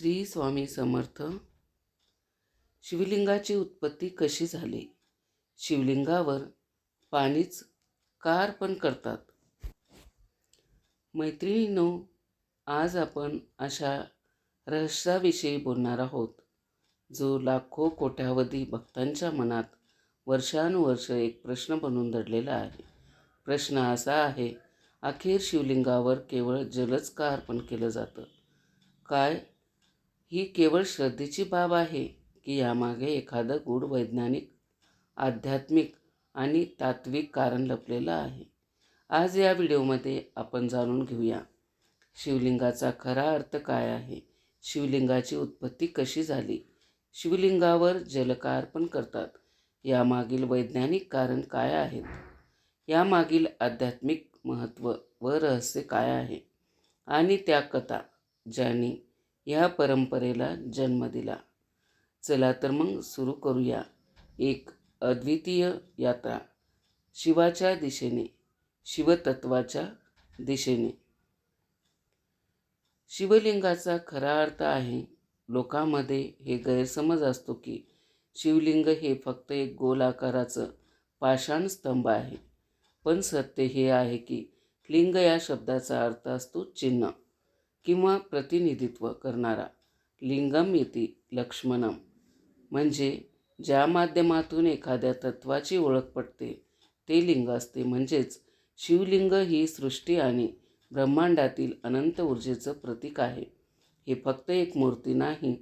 श्री स्वामी समर्थ शिवलिंगाची उत्पत्ती कशी झाली? शिवलिंगावर पाणीच का अर्पण करतात. मैत्रिणींनो आज आपण अशा रहस्याविषयी बोलणार आहोत जो लाखो कोट्यावधी भक्तांच्या मनात वर्षानुवर्ष एक प्रश्न बनून दडलेला आहे. प्रश्न असा आहे अखेर शिवलिंगावर केवळ जलच का अर्पण केलं जातं? काय ही केवळ श्रद्धेची बाब आहे की यामागे एखादं गूढ वैज्ञानिक आध्यात्मिक आणि तात्विक कारण लपलेलं आहे. आज या व्हिडिओमध्ये आपण जाणून घेऊया शिवलिंगाचा खरा अर्थ काय आहे? शिवलिंगाची उत्पत्ती कशी झाली? शिवलिंगावर जलकार्पण अर्पण करतात. यामागील वैज्ञानिक कारण काय आहेत? यामागील आध्यात्मिक महत्त्व व रहस्य काय आहे? आणि त्या कथा ज्यांनी या परंपरेला जन्म दिला. चला तर मग सुरू करूया एक अद्वितीय यात्रा. शिवाच्या दिशेने शिवतत्वाच्या दिशेने. शिवलिंगाचा खरा अर्थ आहे लोकांमध्ये हे गैरसमज असतो की शिवलिंग हे फक्त एक गोल आकाराचं पाषाण स्तंभ आहे. पण सत्य हे आहे की लिंग या शब्दाचा अर्थ असतो चिन्ह. किंवा प्रतिनिधित्व करणारा लिंगम इति लक्ष्मणम. म्हणजे ज्या माध्यमातून एखाद्या तत्वाची ओळख पडते ते लिंग असते. म्हणजेच शिवलिंग ही सृष्टी आणि ब्रह्मांडातील अनंत ऊर्जेचं प्रतीक आहे. हे फक्त एक मूर्ती नाही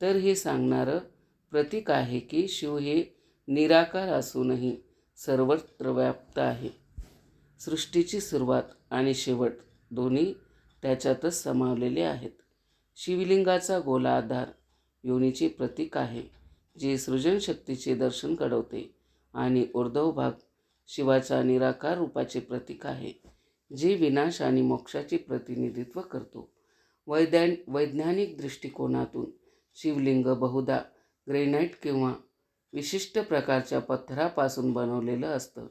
तर हे सांगणारं प्रतीक आहे की शिव हे निराकार असूनही सर्वत्र व्याप्त आहे. सृष्टीची सुरुवात आणि शेवट दोन्ही त्याच्यातच समावलेले आहेत. शिवलिंगाचा गोला आधार योनीचे प्रतीक आहे जे सृजनशक्तीचे दर्शन घडवते आणि उर्धव भाग शिवाच्या निराकार रूपाचे प्रतीक आहे जे विनाश आणि मोक्षाचे प्रतिनिधित्व करतो. वैद्यान वैज्ञानिक दृष्टिकोनातून शिवलिंग बहुधा ग्रेनाईट किंवा विशिष्ट प्रकारच्या पत्थरापासून बनवलेलं असतं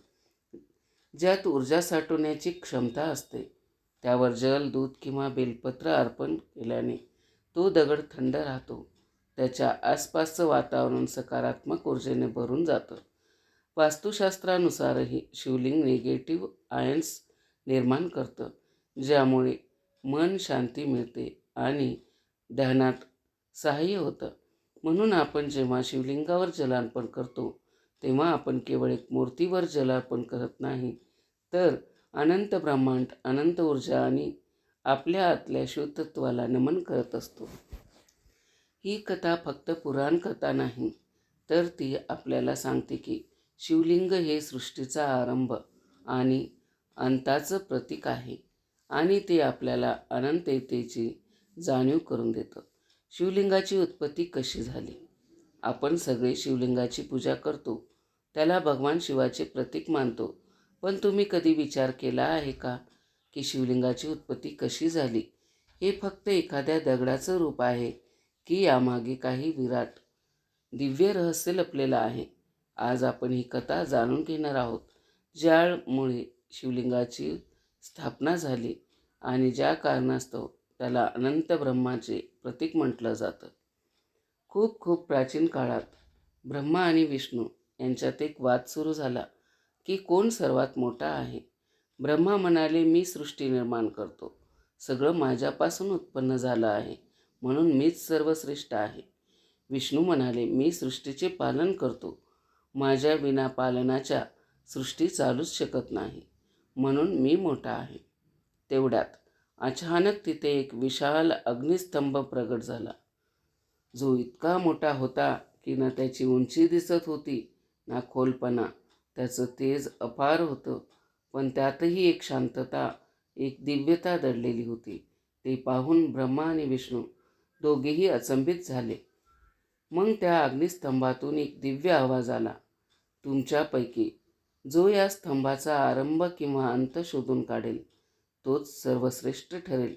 ज्यात ऊर्जा साठवण्याची क्षमता असते. त्यावर जल दूध किंवा बेलपत्र अर्पण केल्याने तो दगड थंड राहतो. त्याच्या आसपासचं वातावरण सकारात्मक ऊर्जेने भरून जातं. वास्तुशास्त्रानुसारही शिवलिंग निगेटिव्ह आयन्स निर्माण करतं ज्यामुळे मन शांती मिळते आणि ध्यानात सहाय्य होतं. म्हणून आपण जेव्हा शिवलिंगावर जलार्पण करतो तेव्हा आपण केवळ एक मूर्तीवर जलार्पण करत नाही तर अनंत ब्रह्मांड अनंत ऊर्जा आणि आपल्या आतल्या शिवतत्वाला नमन करत असतो. ही कथा फक्त पुराण कथा नाही तर ती आपल्याला सांगते की शिवलिंग हे सृष्टीचा आरंभ आणि अंताचं प्रतीक आहे आणि ते आपल्याला अनंततेची जाणीव करून देतं. शिवलिंगाची उत्पत्ती कशी झाली? आपण सगळे शिवलिंगाची पूजा करतो त्याला भगवान शिवाचे प्रतीक मानतो पण तुम्ही कधी विचार केला आहे का की शिवलिंगाची उत्पत्ती कशी झाली? हे फक्त एखाद्या दगडाचं रूप आहे की यामागे काही विराट दिव्य रहस्य लपलेलं आहे. आज आपण ही कथा जाणून घेणार आहोत ज्यामुळे शिवलिंगाची स्थापना झाली आणि ज्या कारणास्तव त्याला अनंत ब्रह्माचे प्रतीक म्हटलं जातं. खूप खूप प्राचीन काळात ब्रह्मा आणि विष्णू यांच्यात एक वाद सुरू झाला. की कोण सर्वात मोठा आहे? ब्रह्मा म्हणाले मी सृष्टी निर्माण करतो. सगळं माझ्यापासून उत्पन्न झालं आहे. म्हणून मीच सर्वश्रेष्ठ आहे. विष्णू म्हणाले मी सृष्टीचे पालन करतो. माझ्या विना पालनाच्या सृष्टी चालूच शकत नाही. म्हणून मी मोठा आहे. तेवढ्यात अचानक तिथे एक विशाल अग्निस्तंभ प्रगट झाला. जो इतका मोठा होता की ना त्याची उंची दिसत होती ना खोलपणा त्याचं तेज अपार होतं. पण त्यातही एक शांतता एक दिव्यता दडलेली होती. ते पाहून ब्रह्मा आणि विष्णू दोघेही अचंबित झाले. मग त्या अग्निस्तंभातून एक दिव्य आवाज आला. तुमच्यापैकी जो या स्तंभाचा आरंभ किंवा अंत शोधून काढेल तोच सर्वश्रेष्ठ ठरेल.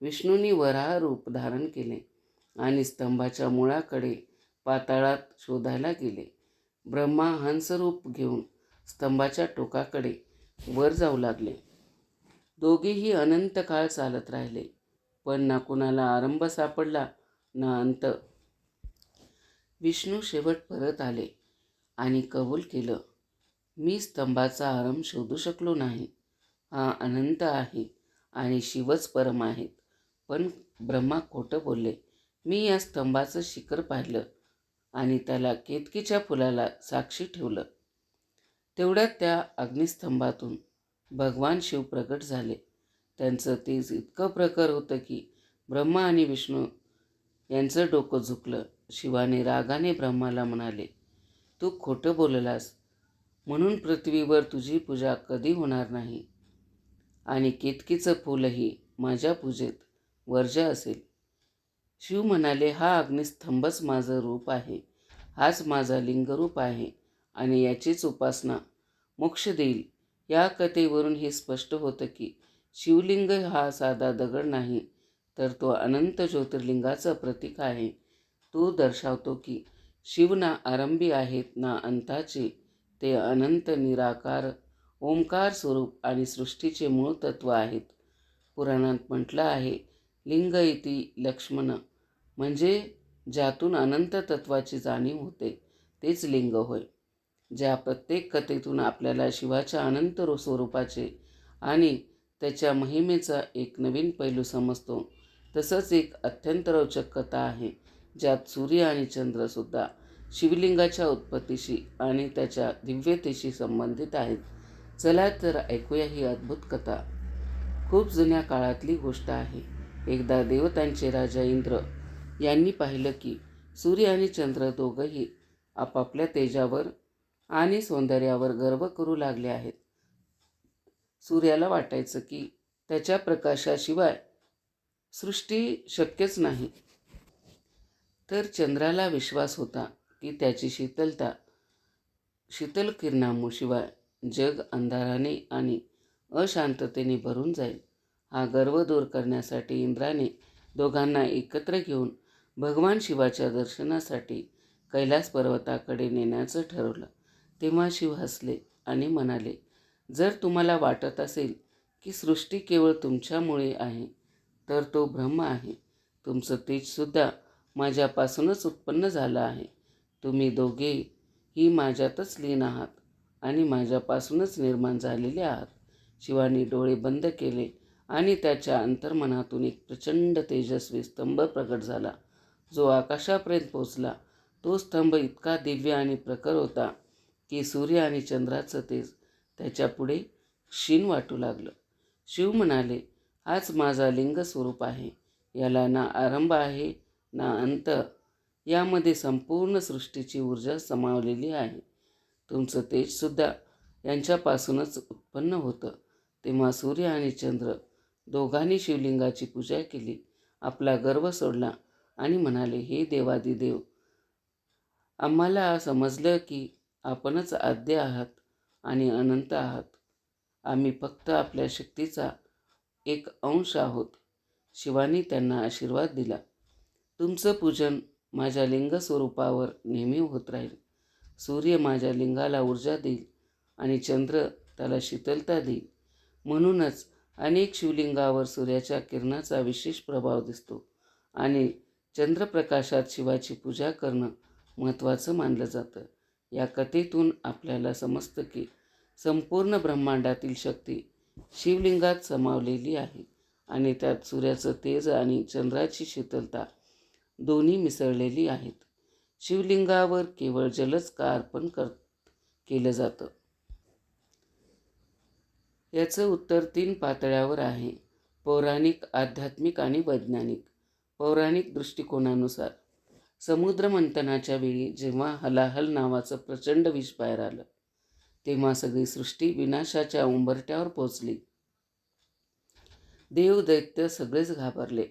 विष्णूंनी वराह रूप धारण केले आणि स्तंभाच्या मुळाकडे पाताळात शोधायला गेले. ब्रह्मा हंसरूप घेऊन स्तंभाच्या टोकाकडे वर जाऊ लागले. दोघेही अनंत काळ चालत राहिले पण ना कुणाला आरंभ सापडला ना अंत. विष्णू शेवट परत आले आणि कबूल केलं मी स्तंभाचा आरंभ शोधू शकलो नाही. हा अनंत आहे आणि शिवच परम आहेत. पण ब्रह्मा खोटं बोलले मी या स्तंभाचं शिखर पाहिलं आणि त्याला केतकीच्या फुलाला साक्षी ठेवलं. तेवढ्यात त्या अग्निस्तंभातून भगवान शिव प्रकट झाले. त्यांचं तेज इतकं प्रखर होतं की ब्रह्मा आणि विष्णू यांचं डोकं झुकलं. शिवाने रागाने ब्रह्माला म्हणाले तू खोटं बोललास. म्हणून पृथ्वीवर तुझी पूजा कधी होणार नाही? आणि केतकीचं फूलही माझ्या पूजेत वर्ज असेल. शिव म्हणाले हा अग्निस्तंभच माझं रूप आहे. हाच माझा लिंगरूप आहे. आणि याचीच उपासना मोक्ष देईल. या कथेवरून हे स्पष्ट होतं की शिवलिंग हा साधा दगड नाही तर तो अनंत ज्योतिर्लिंगाचं प्रतीक आहे. तो दर्शवतो की शिव ना आरंभी आहेत ना अंताचे ते अनंत निराकार ओंकार स्वरूप आणि सृष्टीचे मूळ तत्व आहेत. पुराणात म्हटलं आहे लिंग इति लक्ष्मण म्हणजे ज्यातून अनंत तत्वाची जाणीव होते तेच लिंग होय. ज्या प्रत्येक कथेतून आपल्याला शिवाच्या अनंत स्वरूपाचे आणि त्याच्या महिमेचा एक नवीन पैलू समजतो तसंच एक अत्यंत रोचक कथा आहे ज्यात सूर्य आणि चंद्रसुद्धा शिवलिंगाच्या उत्पत्तीशी आणि त्याच्या दिव्यतेशी संबंधित आहेत. चला तर ऐकूया ही अद्भुत कथा. खूप जुन्या काळातली गोष्ट आहे. एकदा देवतांचे राजा इंद्र यांनी पाहिलं की सूर्य आणि चंद्र दोघंही आपापल्या तेजावर आणि सौंदर्यावर गर्व करू लागले आहेत. सूर्याला वाटायचं की त्याच्या प्रकाशाशिवाय सृष्टी शक्यच नाही. तर चंद्राला विश्वास होता की त्याची शीतलता शीतल किरणामुशिवाय जग अंधाराने आणि अशांततेने भरून जाईल. हा गर्व दूर करण्यासाठी इंद्राने दोघांना एकत्र घेऊन भगवान शिवाच्या दर्शनासाठी कैलास पर्वताकडे नेण्याचं ठरवलं. तेव्हा शिव हसले आणि म्हणाले जर तुम्हाला वाटत असेल की सृष्टी केवळ तुमच्यामुळे आहे तर तो ब्रह्म आहे. तुमचं तेजसुद्धा माझ्यापासूनच उत्पन्न झालं आहे. तुम्ही दोघे ही माझ्यातच लीन आहात आणि माझ्यापासूनच निर्माण झालेले आहात. शिवानी डोळे बंद केले आणि त्याच्या अंतर्मनातून एक प्रचंड तेजस्वी स्तंभ प्रकट झाला. जो आकाशापर्यंत पोचला तो स्तंभ इतका दिव्य आणि प्रखर होता की सूर्य आणि चंद्राचं तेज त्याच्यापुढे क्षीण वाटू लागलं. शिव म्हणाले हाच माझा लिंग स्वरूप आहे. याला ना आरंभ आहे ना अंत. यामध्ये संपूर्ण सृष्टीची ऊर्जा समावलेली आहे. तुमचं तेजसुद्धा यांच्यापासूनच उत्पन्न होतं. तेव्हा सूर्य आणि चंद्र दोघांनी शिवलिंगाची पूजा केली. आपला गर्व सोडला आणि म्हणाले हे देवादिदेव आम्हाला समजलं की आपणच आद्य आहात आणि अनंत आहात. आम्ही फक्त आपल्या शक्तीचा एक अंश आहोत. शिवानी त्यांना आशीर्वाद दिला. तुमचं पूजन माझ्या लिंग स्वरूपावर नेहमी होत राहील. सूर्य माझ्या लिंगाला ऊर्जा देईल आणि चंद्र त्याला शीतलता देईल. म्हणूनच अनेक शिवलिंगावर सूर्याच्या किरणाचा विशेष प्रभाव दिसतो आणि चंद्रप्रकाशात शिवाची पूजा करणं महत्त्वाचं मानलं जातं. या कथेतून आपल्याला समजतं की संपूर्ण ब्रह्मांडातील शक्ती शिवलिंगात समावलेली आहे आणि त्यात सूर्याचं तेज आणि चंद्राची शीतलता दोन्ही मिसळलेली आहेत. शिवलिंगावर केवळ जलच का अर्पण कर केलं जातं. याचं उत्तर तीन पातळ्यावर आहे. पौराणिक आध्यात्मिक आणि वैज्ञानिक. पौराणिक दृष्टिकोनानुसार समुद्रमंथनाच्या वेळी जेव्हा हलाहल नावाचं प्रचंड विष बाहेर आलं तेव्हा सगळी सृष्टी विनाशाच्या उंबरट्यावर पोचली देव दैत्य सगळेच घाबरले.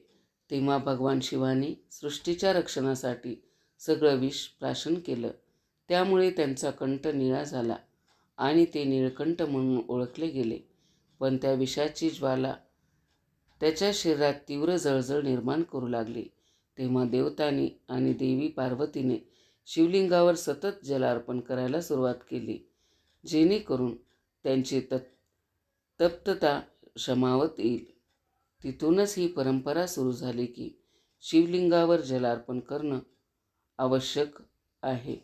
तेव्हा भगवान शिवानी सृष्टीच्या रक्षणासाठी सगळं विष प्राशन केलं. त्यामुळे त्यांचा कंठ निळा झाला आणि ते निळकंठ म्हणून ओळखले गेले. पण त्या विषाची ज्वाला त्याच्या शरीरात तीव्र जळजळ निर्माण करू लागली. तेव्हा देवतांनी आणि देवी पार्वतीने शिवलिंगावर सतत जलार्पण करायला सुरुवात केली. जेणेकरून त्यांची तत् तप्तता क्षमावत येईल. तिथूनच ही परंपरा सुरू झाली की शिवलिंगावर जलार्पण करणं आवश्यक आहे.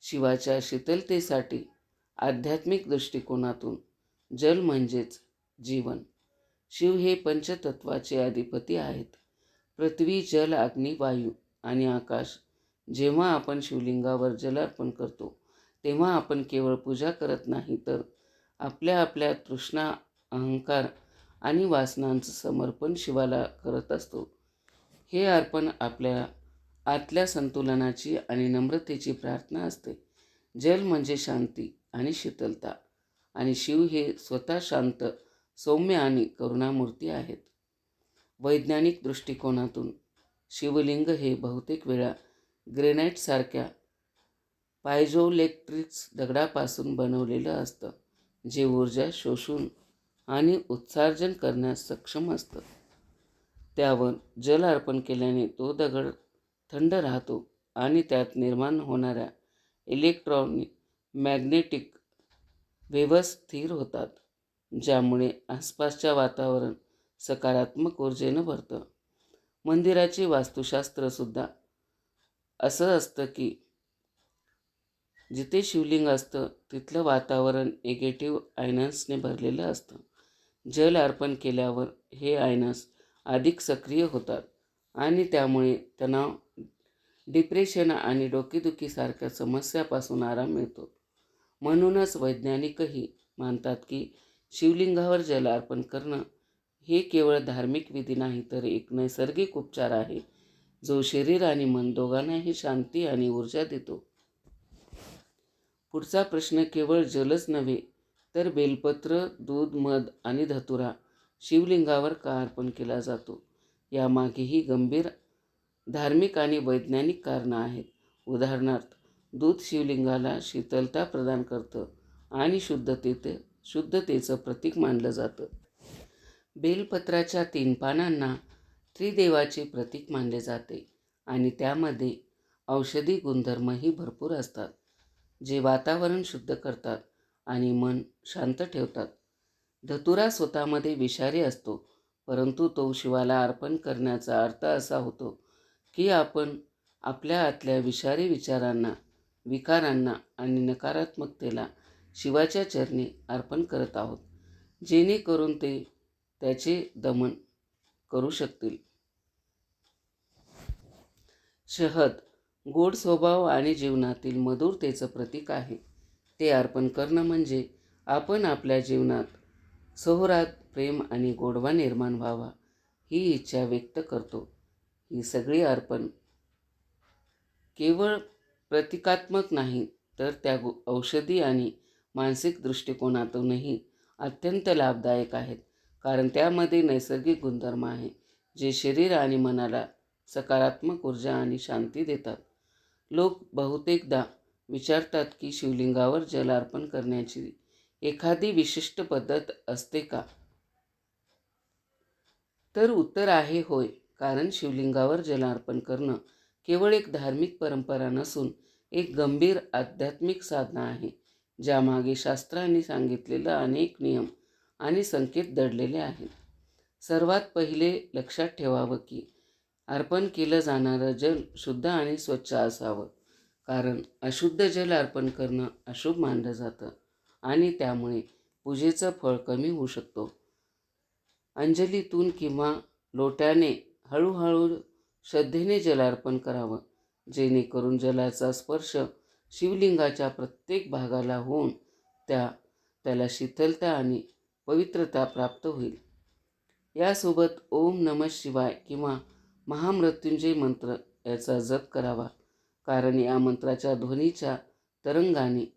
शिवाच्या शीतलतेसाठी आध्यात्मिक दृष्टिकोनातून जल म्हणजेच जीवन. शिव हे पंचतत्वाचे अधिपती आहेत. पृथ्वी जल अग्नी वायू आणि आकाश. जेव्हा आपण शिवलिंगावर जलार्पण करतो तेव्हा आपण केवळ पूजा करत नाही तर आपल्या आपल्या तृष्णा अहंकार आणि वासनांचं समर्पण शिवाला करत असतो. हे अर्पण आपल्या आतल्या संतुलनाची आणि नम्रतेची प्रार्थना असते. जल म्हणजे शांती आणि शीतलता आणि शिव हे स्वतः शांत सौम्य आणि करुणामूर्ती आहेत. वैज्ञानिक दृष्टिकोनातून शिवलिंग हे बहुतेक वेळा ग्रेनाईटसारख्या पायझोलेक्ट्रिक्स दगडापासून बनवलेलं असतं जे ऊर्जा शोषून आणि उत्सर्जन करण्यास सक्षम असतं. त्यावर जल अर्पण केल्याने तो दगड थंड राहतो आणि त्यात निर्माण होणाऱ्या इलेक्ट्रॉनिक मॅग्नेटिक वेव्ह स्थिर होतात ज्यामुळे आसपासच्या वातावरण सकारात्मक ऊर्जेनं भरतं. मंदिराची वास्तुशास्त्रसुद्धा असं असतं की जिथे शिवलिंग असतं तिथलं वातावरण निगेटिव्ह आयनन्सने भरलेलं असतं. जल अर्पण केल्यावर हे आयनस अधिक सक्रिय होतात आणि त्यामुळे तणाव डिप्रेशन आणि डोकेदुखीसारख्या समस्यापासून आराम मिळतो. म्हणूनच वैज्ञानिकही मानतात की शिवलिंगावर जल अर्पण करणं हे केवळ धार्मिक विधी नाही तर एक नैसर्गिक उपचार आहे जो शरीर आणि मन दोघांनाही शांती आणि ऊर्जा देतो. पुढचा प्रश्न केवळ जलच नव्हे तर बेलपत्र दूध मध आणि धतुरा शिवलिंगावर का अर्पण केला जातो? यामागेही गंभीर धार्मिक आणि वैज्ञानिक कारणं आहेत. उदाहरणार्थ दूध शिवलिंगाला शीतलता प्रदान करतं आणि शुद्धतेते शुद्धतेचं प्रतीक मानलं जातं. बेलपत्राच्या तीन पानांना त्रिदेवाचे प्रतीक मानले जाते आणि त्यामध्ये औषधी गुणधर्मही भरपूर असतात जे वातावरण शुद्ध करतात आणि मन शांत ठेवतात. धतुरा स्वतःमध्ये विषारी असतो परंतु तो शिवाला अर्पण करण्याचा अर्थ असा होतो की आपण आपल्या आतल्या विषारी विचारांना विकारांना आणि नकारात्मकतेला शिवाच्या चरणी अर्पण करत आहोत जेणेकरून ते त्याचे दमन करू शकतील. शहद गोड स्वभाव आणि जीवनातील मधुरतेचं प्रतीक आहे. ते अर्पण करणं म्हणजे आपण आपल्या जीवनात सोहरात प्रेम आणि गोडवा निर्माण व्हावा ही इच्छा व्यक्त करतो. ही सगळी अर्पण केवळ प्रतिकात्मक नाही तर त्या औषधी आणि मानसिक दृष्टिकोनातूनही अत्यंत लाभदायक आहेत. कारण त्यामध्ये नैसर्गिक गुणधर्म आहे जे शरीर आणि मनाला सकारात्मक ऊर्जा आणि शांती देतात. लोक बहुतेकदा विचारतात की शिवलिंगावर जल अर्पण करण्याची एखादी विशिष्ट पद्धत असते का? तर उत्तर आहे होय कारण शिवलिंगावर जलार्पण करणं केवळ एक धार्मिक परंपरा नसून एक गंभीर आध्यात्मिक साधना आहे ज्यामागे शास्त्रांनी सांगितलेलं अनेक नियम आणि संकेत दडलेले आहेत. सर्वात पहिले लक्षात ठेवावं की अर्पण केलं जाणारं जल शुद्ध आणि स्वच्छ असावं. कारण अशुद्ध जल अर्पण करणं अशुभ मानलं जातं आणि त्यामुळे पूजेचं फळ कमी होऊ शकतो. अंजलीतून किंवा लोट्याने हळूहळू श्रद्धेने जलार्पण करावं जेणेकरून जलाचा स्पर्श शिवलिंगाच्या प्रत्येक भागाला होऊन त्या त्याला शीतलता आणि पवित्रता प्राप्त होईल. यासोबत ओम नम शिवाय किंवा महामृत्युंजय मंत्र याचा जप करावा. कारण या मंत्राच्या ध्वनीच्या तरंगाने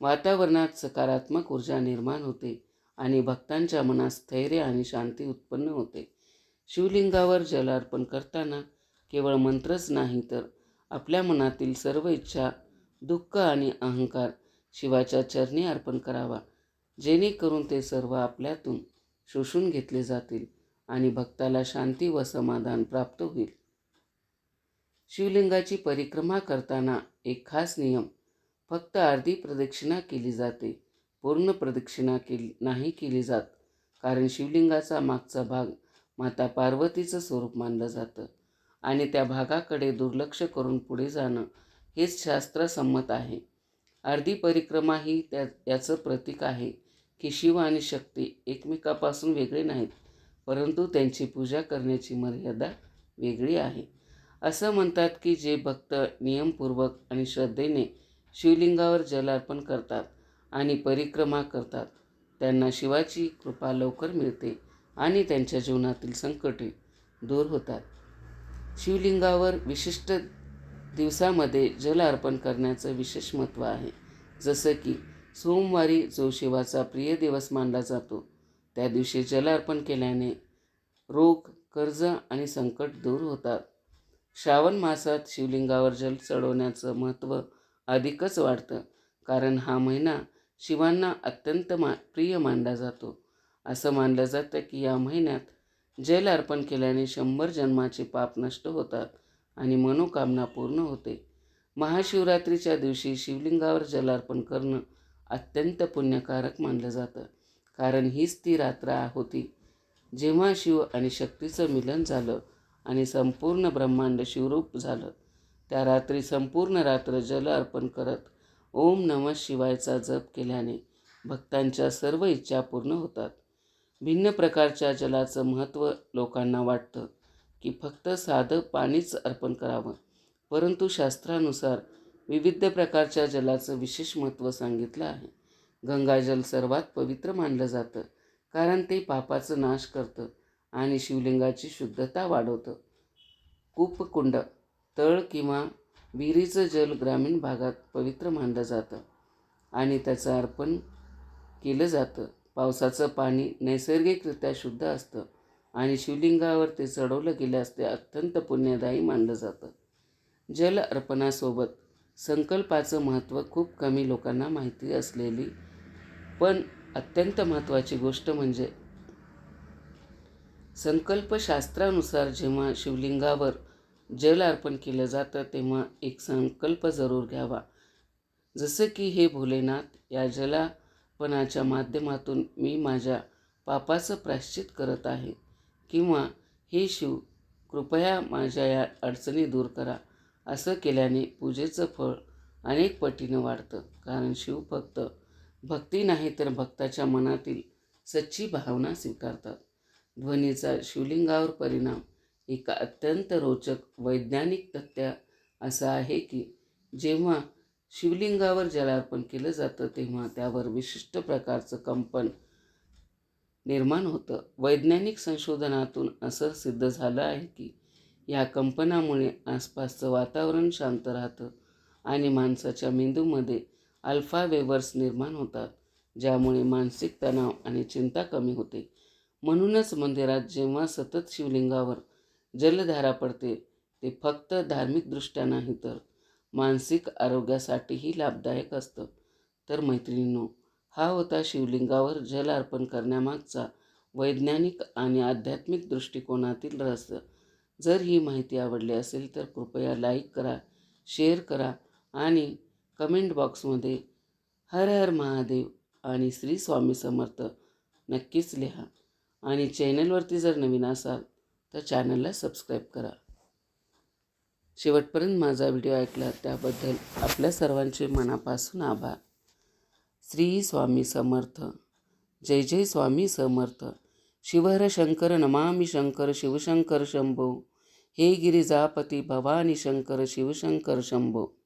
वातावरणात सकारात्मक ऊर्जा निर्माण होते आणि भक्तांच्या मनात स्थैर्य आणि शांती उत्पन्न होते. शिवलिंगावर जल अर्पण करताना केवळ मंत्रच नाही तर आपल्या मनातील सर्व इच्छा दुःख आणि अहंकार शिवाच्या चरणी अर्पण करावा. जेणेकरून ते सर्व आपल्यातून शोषून घेतले जातील आणि भक्ताला शांती व समाधान प्राप्त होईल. शिवलिंगाची परिक्रमा करताना एक खास नियम फक्त अर्धी प्रदक्षिणा केली जाते पूर्ण प्रदक्षिणा केली नाही केली जात कारण शिवलिंगाचा मागचा भाग माता पार्वतीचं स्वरूप मानलं जातं आणि त्या भागाकडे दुर्लक्ष करून पुढे जाणं हेच शास्त्रसंमत आहे. अर्धी परिक्रमा ही त्या याचं प्रतीक आहे. की शिव आणि शक्ती एकमेकापासून वेगळे नाहीत परंतु त्यांची पूजा करण्याची मर्यादा वेगळी आहे. असं म्हणतात की जे भक्त नियमपूर्वक आणि श्रद्धेने शिवलिंगावर जलार्पण करतात आणि परिक्रमा करतात त्यांना शिवाची कृपा लवकर मिळते आणि त्यांच्या जीवनातील संकटे दूर होतात. शिवलिंगावर विशिष्ट दिवसामध्ये जल अर्पण करण्याचं विशेष महत्त्व आहे जसं की सोमवारी जो शिवाचा प्रिय दिवस मानला जातो त्या दिवशी जल अर्पण केल्याने रोग कर्ज आणि संकट दूर होतात. श्रावण मासात शिवलिंगावर जल चढवण्याचं महत्त्व अधिकच वाढतं कारण हा महिना शिवांना अत्यंत मा प्रिय मानला जातो. असं मानलं जातं की या महिन्यात जल अर्पण केल्याने शंभर जन्माचे पाप नष्ट होतात आणि मनोकामना पूर्ण होते. महाशिवरात्रीच्या दिवशी शिवलिंगावर जलार्पण करणं अत्यंत पुण्यकारक मानलं जातं. कारण हीच ती रात्र होती. जेव्हा शिव आणि शक्तीचं मिलन झालं आणि संपूर्ण ब्रह्मांड शिवरूप झालं त्या रात्री संपूर्ण रात्र जल अर्पण करत ओम नमः शिवायचा जप केल्याने भक्तांच्या सर्व इच्छा पूर्ण होतात. भिन्न प्रकारच्या जलाचं महत्त्व लोकांना वाटतं की फक्त साधं पाणीच अर्पण करावं. परंतु शास्त्रानुसार विविध प्रकारच्या जलाचं विशेष महत्त्व सांगितलं आहे. गंगाजल सर्वात पवित्र मानलं जातं कारण ते पापाचं नाश करतं आणि शिवलिंगाची शुद्धता वाढवतं. कूपकुंड तळ किंवा विहिरीचं जल ग्रामीण भागात पवित्र मानलं जातं आणि त्याचं अर्पण केलं जातं. पावसाचं पाणी नैसर्गिकरित्या शुद्ध असतं आणि शिवलिंगावर ते चढवलं गेल्यास ते अत्यंत पुण्यदायी मानलं जातं. जल अर्पणासोबत संकल्पाचं महत्त्व खूप कमी लोकांना माहिती असलेली पण अत्यंत महत्त्वाची गोष्ट म्हणजे संकल्पशास्त्रानुसार जेव्हा शिवलिंगावर जल अर्पण केलं जातं तेव्हा एक संकल्प जरूर घ्यावा. जसं की हे भोलेनाथ या जलापणाच्या माध्यमातून मी माझ्या पापाचं प्राश्चित करत आहे किंवा हे शिव कृपया माझ्या या अडचणी दूर करा. असं केल्याने पूजेचं फळ अनेक पटीनं वाढतं. कारण शिव फक्त भक्ती नाही तर भक्ताच्या मनातील सच्ची भावना स्वीकारतात. ध्वनीचा शिवलिंगावर परिणाम एका अत्यंत रोचक वैज्ञानिक तथ्य असं आहे की जेव्हा शिवलिंगावर जलार्पण केलं जातं तेव्हा त्यावर विशिष्ट प्रकारचं कंपन निर्माण होतं. वैज्ञानिक संशोधनातून असं सिद्ध झालं आहे की या कंपनामुळे आसपासचं वातावरण शांत राहतं आणि माणसाच्या मेंदूमध्ये अल्फा वेवर्स निर्माण होतात ज्यामुळे मानसिक तणाव आणि चिंता कमी होते. म्हणूनच मंदिरात जेव्हा सतत शिवलिंगावर जलधारा पडते ते फक्त धार्मिकदृष्ट्या नाही तर मानसिक आरोग्यासाठीही लाभदायक असतं. तर मैत्रिणींनो हा होता शिवलिंगावर जल अर्पण करण्यामागचा वैज्ञानिक आणि आध्यात्मिक दृष्टिकोनातील रहस्य. जर ही माहिती आवडली असेल तर कृपया लाईक करा शेअर करा आणि कमेंट बॉक्समध्ये हर हर महादेव आणि श्री स्वामी समर्थ नक्कीच लिहा. आणि चॅनलवरती जर नवीन असाल तर चॅनलला सबस्क्राईब करा. शेवटपर्यंत माझा व्हिडिओ ऐकला त्याबद्दल आपल्या सर्वांचे मनापासून आभार. श्री स्वामी समर्थ. जय जय स्वामी समर्थ. शिवहर शंकर नमामि शंकर शिवशंकर शंभो. हे गिरिजापती भवानी शंकर शिवशंकर शंभो.